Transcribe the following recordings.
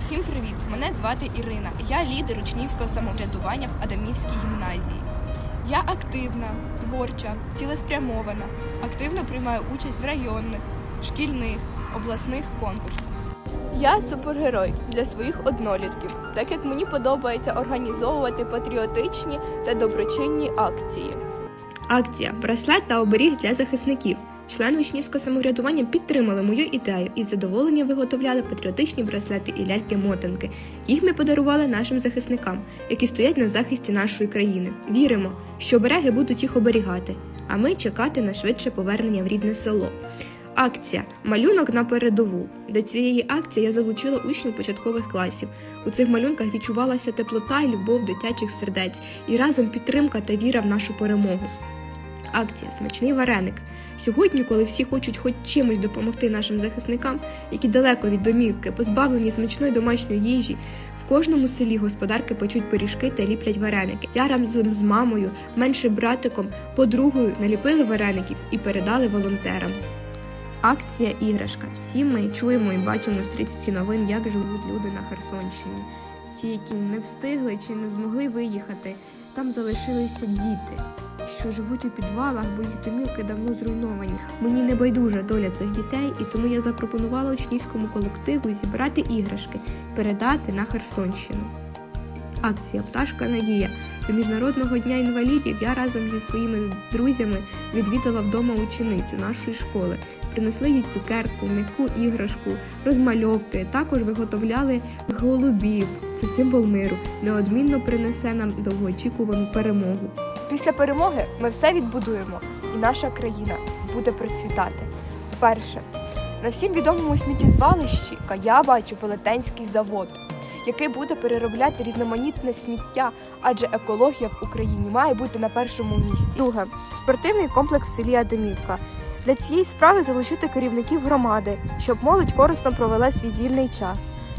Всім привіт! Мене звати Ірина. Я лідер учнівського самоврядування в Адамівській гімназії. Я активна, творча, цілеспрямована, активно приймаю участь в районних, шкільних, обласних конкурсах. Я супергерой для своїх однолітків, так як мені подобається організовувати патріотичні та доброчинні акції. Акція Браслет та оберіг для захисників. Члени учнівського самоврядування підтримали мою ідею і з задоволенням виготовляли патріотичні браслети і ляльки-мотанки. Їх ми подарували нашим захисникам, які стоять на захисті нашої країни. Віримо, що обереги будуть їх оберігати, а ми чекати на швидше повернення в рідне село. Акція Малюнок на передову. До цієї акції я залучила учнів початкових класів. У цих малюнках відчувалася теплота і любов дитячих сердець, і разом підтримка та віра в нашу перемогу. Акція Смачний вареник. Сьогодні, коли всі хочуть хоч чимось допомогти нашим захисникам, які далеко від домівки, позбавлені смачної домашньої їжі, в кожному селі господарки печуть пиріжки та ліплять вареники. Я разом з мамою, меншим братиком, подругою наліпили вареників і передали волонтерам. Акція іграшка. Всі ми чуємо і бачимо стрічці новин, як живуть люди на Херсонщині. Ті, які не встигли чи не змогли виїхати, там залишилися діти, що живуть у підвалах, бо їх домівки давно зруйновані. Мені не байдужа доля цих дітей, і тому я запропонувала учнівському колективу зібрати іграшки, передати на Херсонщину. Акція Пташка Надія. До Міжнародного дня інвалідів я разом зі своїми друзями відвідала вдома ученицю нашої школи. Принесли їй цукерку, м'яку іграшку, розмальовки. Також виготовляли голубів. Це символ миру. Неодмінно принесе нам довгоочікувану перемогу. Після перемоги ми все відбудуємо, і наша країна буде процвітати. Перше, на всім відомому сміттєзвалищі я бачу велетенський завод, який буде переробляти різноманітне сміття, адже екологія в Україні має бути на першому місці. Друге, спортивний комплекс в селі Адамівка. Для цієї справи залучити керівників громади, щоб молодь корисно провела свій вільний час.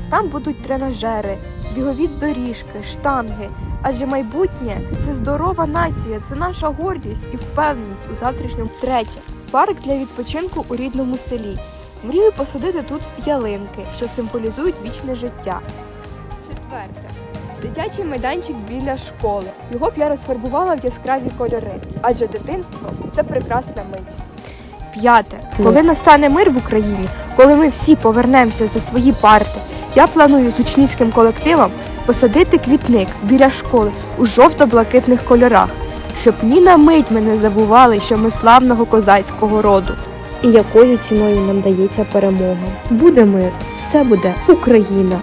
Там будуть тренажери, бігові доріжки, штанги. Адже майбутнє це здорова нація, це наша гордість і впевненість у завтрашньому. Третє парк для відпочинку у рідному селі. Мрію посадити тут ялинки, що символізують вічне життя. Четверте. Дитячий майданчик біля школи. Його б я розфарбувала в яскраві кольори, адже дитинство це прекрасна мить. П'яте. Коли настане мир в Україні, коли ми всі повернемося за свої парти, я планую з учнівським колективом посадити квітник біля школи у жовто-блакитних кольорах, щоб ні на мить ми не забували, що ми славного козацького роду. і якою ціною нам дається перемога. Буде мир, все буде Україна.